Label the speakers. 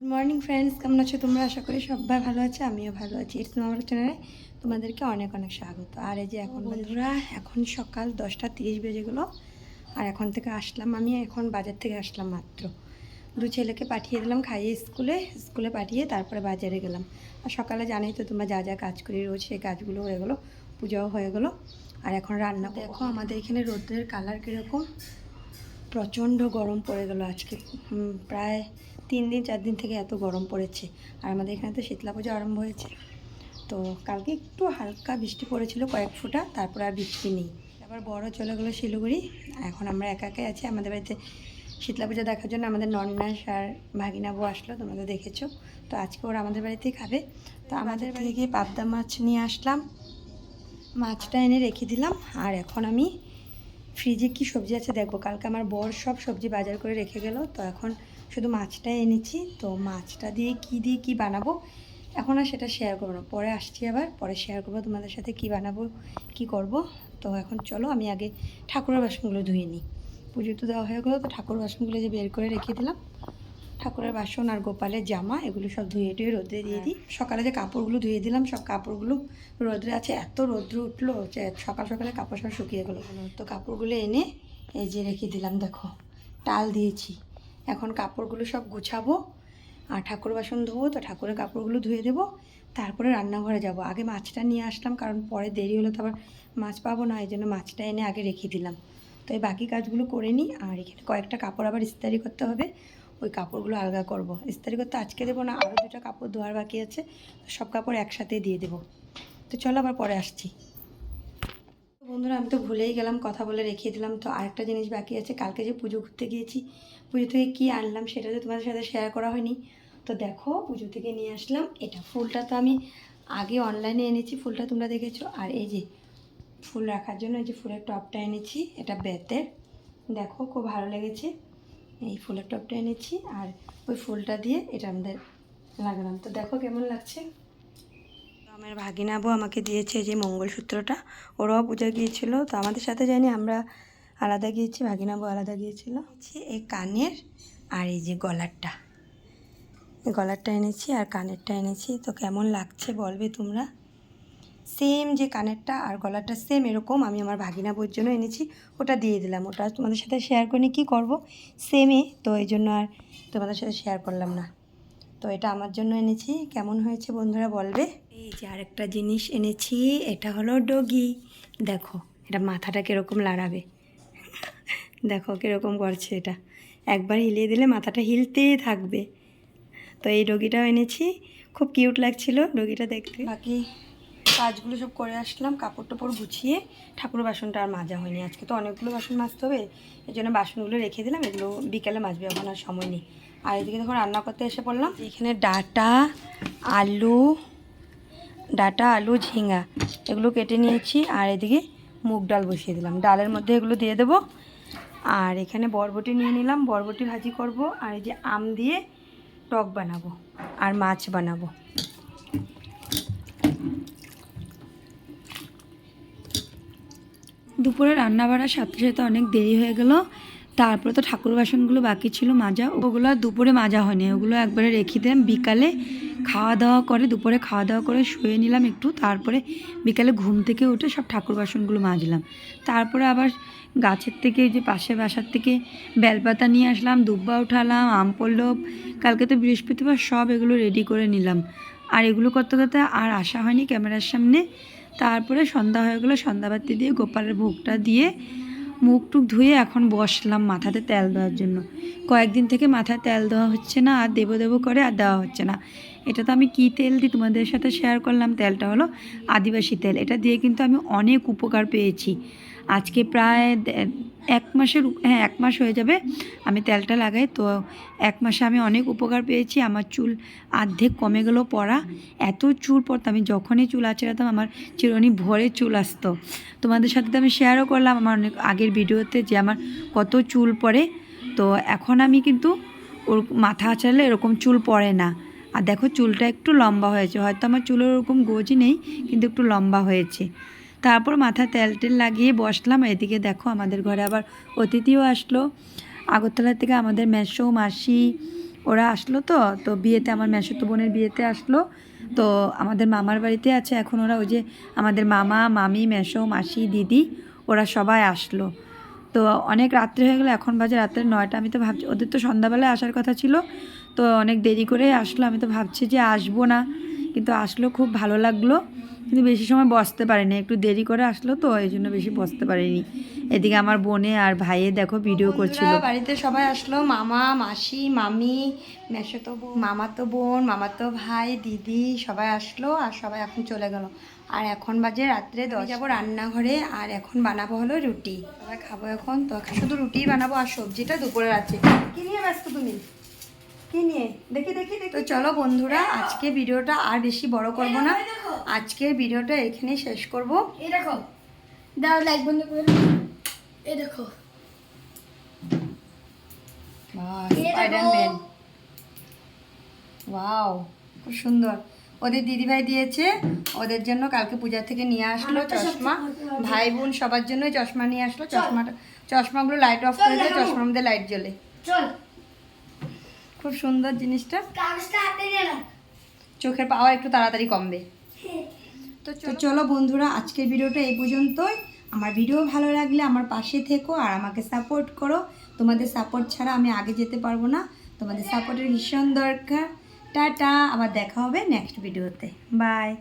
Speaker 1: Good morning friends কেমন আছো তোমরা? আশা করি সবাই ভালো আছে আমিও ভালো আছি। এটা আমার চ্যানেলে তোমাদেরকে অনেক অনেক স্বাগত। আর এই যে এখন বন্ধুরা এখন সকাল দশটা তিরিশ বেজে গেলো আর এখন থেকে আসলাম আমি এখন বাজার থেকে আসলাম মাত্র। দু ছেলেকে পাঠিয়ে দিলাম খাইয়ে স্কুলে স্কুলে পাঠিয়ে তারপরে বাজারে গেলাম। আর সকালে জানোই তো তোমরা যা যা কাজ করি রোজ সেই কাজগুলো হয়ে গেলো পুজোও হয়ে গেলো। আর এখন রান্না দেখো আমাদের এখানে রোদ্রের কালার কীরকম? প্রচণ্ড গরম পড়ে গেল আজকে। প্রায় তিন দিন, চার দিন থেকে এত গরম পড়েছে। আর আমাদের এখানে তো শীতলা পুজো আরম্ভ হয়েছে। তো কালকে একটু হালকা বৃষ্টি পড়েছিল কয়েক ফোঁটা, তারপর আর বৃষ্টি নেই। আবার বড় চলে গেলো শিলিগুড়ি। এখন আমরা একা একাই আছি। আমাদের বাড়িতে শীতলা পুজো দেখার জন্য আমাদের নন্নাস আর ভাগিনাবু আসলো, তোমরা তো দেখেছ। তো আজকে ওরা আমাদের বাড়িতেই খাবে। তো আমাদের বাড়ি গিয়ে পাবদা মাছ নিয়ে আসলাম। মাছটা এনে রেখে দিলাম। আর এখন আমি ফ্রিজে কি সবজি আছে দেখব। কালকে আমার বর সব সবজি বাজার করে রেখে গেল। তো এখন শুধু মাছটা এনেছি। তো মাছটা দিয়ে কি দিয়ে কি বানাবো, এখন আর সেটা শেয়ার করব না। পরে আসছি আবার, পরে শেয়ার করব তোমাদের সাথে কি বানাবো, কি করব। তো এখন চলো আমি আগে ঠাকুরের বাসনগুলো ধুয়ে নিই। পুজো তো দেওয়া হয়ে গেলো, তো ঠাকুর বাসনগুলো যে বের করে রেখে দিলাম। ঠাকুরের বাসন আর গোপালের জামা এগুলো সব ধুয়ে টুয়ে রোদ্রে দিয়ে দিই। সকালে যে কাপড়গুলো ধুয়ে দিলাম সব কাপড়গুলো রোদ্রে আছে। এত রোদ্র উঠল যে সকাল সকালে কাপড় সব শুকিয়ে গেলো। তো কাপড়গুলো এনে এই যে রেখে দিলাম দেখো টাল দিয়েছি। এখন কাপড়গুলো সব গুছাবো আর ঠাকুর বাসন ধোবো তো ঠাকুরের কাপড়গুলো ধুয়ে দেবো। তারপরে রান্নাঘরে যাব। আগে মাছটা নিয়ে আসলাম কারণ পরে দেরি হলে তো আবার মাছ পাবো না এই জন্য মাছটা এনে আগে রেখে দিলাম। তো এই বাকি কাজগুলো করে নিই আর এখানে কয়েকটা কাপড় আবার ইস্তারি করতে হবে। ওই কাপড়গুলো আলগা করব। ইস্তারি করতে আজকে দেবো না, আরও দুটো কাপড় ধোয়ার বাকি আছে সব কাপড় একসাথে দিয়ে দেবো। তো চলো আবার পরে আসছি। বন্ধুরা, আমি তো ভুলেই গেলাম, কথা বলে রেখে দিলাম। তো আরেকটা জিনিস বাকি আছে, কালকে যে পুজো ঘুরতে গিয়েছি, পুজো থেকে কী আনলাম সেটা তো তোমাদের সাথে শেয়ার করা হয়নি। তো দেখো, পুজো থেকে নিয়ে আসলাম, এটা ফুলটা তো আমি আগে অনলাইনে এনেছি, ফুলটা তোমরা দেখেছ। আর এই যে ফুল রাখার জন্য, এই যে ফুলের টপটা এনেছি, এটা বেতের। দেখো, খুব ভালো লেগেছে। এই ফুলের টপটা এনেছি আর ওই ফুলটা দিয়ে এটা আমাদের লাগালাম। তো দেখো কেমন লাগছে? আমার ভাগিনাবু আমাকে দিয়েছে যে মঙ্গলসূত্রটা। ওরাও পূজা গিয়েছিল। তো আমাদের সাথে জানি আমরা আলাদা গিয়েছি ভাগিনাবু আলাদা গিয়েছিল। এই কানের আর এই যে গলারটা। গলারটা এনেছি আর কানেরটা এনেছি। তো কেমন লাগছে বলবে তোমরা? সেম যে কানেরটা আর গলারটা সেম এরকম আমি আমার ভাগিনা বইয়ের জন্য এনেছি, ওটা দিয়ে দিলাম। ওটা তোমাদের সাথে শেয়ার করে কী করব? সেমে তো এই জন্য আর তোমাদের সাথে শেয়ার করলাম না। তো এটা আমার জন্য এনেছি। কেমন হয়েছে বন্ধুরা বলবে? এই যে আরেকটা জিনিস এনেছি, এটা হলো ডগি। দেখো, এটা মাথাটা কীরকম লাড়াবে। দেখো কীরকম করছে এটা। একবার হিলিয়ে দিলে মাথাটা হিলতেই থাকবে। তো এই ডগিটাও এনেছি। খুব কিউট লাগছিল ডগিটা দেখতে। বাকি কাজগুলো সব করে আসলাম, কাপড় টাপড় গুছিয়ে ঠাকুর বাসনটা আর মাজা হয়নি। আজকে তো অনেকগুলো বাসন মাজতে হবে এই জন্য বাসনগুলো রেখে দিলাম, এগুলো বিকেলে মাজবে, এখন আর সময় নেই। আর এদিকে দেখো রান্না করতে এসে পড়লাম, এখানে ডাটা, আলু ডাটা, আলু, ঝিঙা এগুলো কেটে নিয়েছি, আর এদিকে মুগ ডাল বসিয়ে দিলাম। ডালের মধ্যে এগুলো দিয়ে দেবো, আর এখানে বরবটি নিয়ে নিলাম, বরবটি ভাজি করব, আর এই যে আম দিয়ে টক বানাবো, আর মাছ বানাবো। দুপুরে রান্না বাড়ার সাথে সাথে অনেক দেরি হয়ে গেল। তারপরে তো ঠাকুর বাসনগুলো বাকি ছিল, মাজা। ওগুলো আর দুপুরে মাজা হয়নি। ওগুলো একবারে রেখে দিলাম। বিকালে খাওয়া দাওয়া করে, দুপুরে খাওয়া দাওয়া করে শুয়ে নিলাম একটু। তারপরে বিকালে ঘুম থেকে উঠে সব ঠাকুর বাসনগুলো মাজলাম। তারপরে আবার গাছের থেকে যে পাশে বাসার থেকে বেলপাতা নিয়ে আসলাম, দুব্বা উঠালাম, আম পল্লব কালকে তো বৃহস্পতিবার, সব এগুলো রেডি করে নিলাম। আর এগুলো করতে করতে আর আসা হয়নি ক্যামেরার সামনে। তারপরে সন্ধ্যা হয়ে গেলো সন্ধ্যাবাতি দিয়ে গোপালের ভোগটা দিয়ে মুখ টুক ধুয়ে এখন বসলাম মাথাতে তেল দেওয়ার জন্য। কয়েকদিন থেকে মাথায় তেল দেওয়া হচ্ছে না, আর দেবো দেবো করে আর দেওয়া হচ্ছে না। এটা তো আমি কী তেল দিই তোমাদের সাথে শেয়ার করলাম, তেলটা হলো আদিবাসী তেল। এটা দিয়ে কিন্তু আমি অনেক উপকার পেয়েছি। আজকে প্রায় এক মাসের হ্যাঁ এক মাস হয়ে যাবে। আমি তেলটা লাগাই, তো এক মাসে আমি অনেক উপকার পেয়েছি। আমার চুল অর্ধেক কমে গেলো পড়া। এত চুল পড়তো, আমি যখনই চুল আঁচড়াতাম, আমার চিরুনি ভরে চুল আসতো। তোমাদের সাথে তো আমি শেয়ারও করলাম আমার অনেক আগের ভিডিওতে যে আমার কত চুল পড়ে। তো এখন আমি কিন্তু ওর মাথা আঁচড়ালে এরকম চুল পড়ে না। আর দেখো চুলটা একটু লম্বা হয়েছে। হয়তো আমার চুলের ওরকম গোজই নেই, কিন্তু একটু লম্বা হয়েছে। তারপর মাথায় তেল টেল লাগিয়ে বসলাম। এদিকে দেখো আমাদের ঘরে আবার অতিথিও আসলো। আগরতলা থেকে আমাদের মেসো মাসি, ওরা আসলো তো তো বিয়েতে আমার মেসোতো বোনের বিয়েতে আসলো। তো আমাদের মামার বাড়িতে আছে, এখন ওরা ওই যে আমাদের মামা, মামি, মেসো, মাসি, দিদি, ওরা সবাই আসলো। তো অনেক রাত্রে হয়ে গেলো, এখন বাজে রাত্রে নয়টা। আমি তো ভাবছি, ওদের তো সন্ধ্যাবেলায় আসার কথা ছিল, তো অনেক দেরি করে আসলো। আমি তো ভাবছি যে আসব না, কিন্তু আসলো, খুব ভালো লাগল। কিন্তু বেশি সময় বসতে পারিনি। একটু দেরি করে আসলো তো এই জন্য বেশি বসতে পারিনি। এদিকে আমার বোনে আর ভাইয়ে দেখো ভিডিও করছিল। বাড়িতে সবাই আসলো মামা মাসি মামি মেসোতো বোন মামাতো বোন মামা তো ভাই দিদি সবাই আসলো আর সবাই এখন চলে গেল। আর এখন বাজে রাত্রে দশ যাব রান্নাঘরে আর এখন বানাবো হলো রুটি। সবাই খাব এখন। তো এখন শুধু রুটিই বানাবো আর সবজিটা দুপুরে আছে। কি নিয়ে ব্যস্ত তুমি? কি নিয়ে? দেখি দেখি দেখি। তো চলো বন্ধুরা আজকে ভিডিওটা আর বেশি বড় করব না। আজকের ভিডিওটা এখানেই শেষ করব।
Speaker 2: এই দেখো। দাও লাইক বন্ধ করে এই দেখো।
Speaker 1: স্পাইডারম্যান ওয়াও খুব সুন্দর। ওদের দিদিভাই দিয়েছে। ওদের জন্য কালকে পূজা থেকে নিয়ে আসলো চশমা। ভাই বোন সবার জন্যই চশমা নিয়ে আসলো। চশমাটা চশমাগুলো লাইট অফ করে দেয় চশমার মধ্যে লাইট জ্বলে।
Speaker 2: চল।
Speaker 1: খুব সুন্দর জিনিসটা। চোখের পাওয়া একটু তাড়াতাড়ি কমবে। তো চ- তো চলো বন্ধুরা আজকের ভিডিওটা এই পর্যন্তই। আমার ভিডিও ভালো লাগলে আমার পাশে থেকো আর আমাকে সাপোর্ট করো। তোমাদের সাপোর্ট ছাড়া আমি আগে যেতে পারব না। তোমাদের সাপোর্টের ভীষণ দরকার। টাটা আবার দেখা হবে নেক্সট ভিডিওতে বাই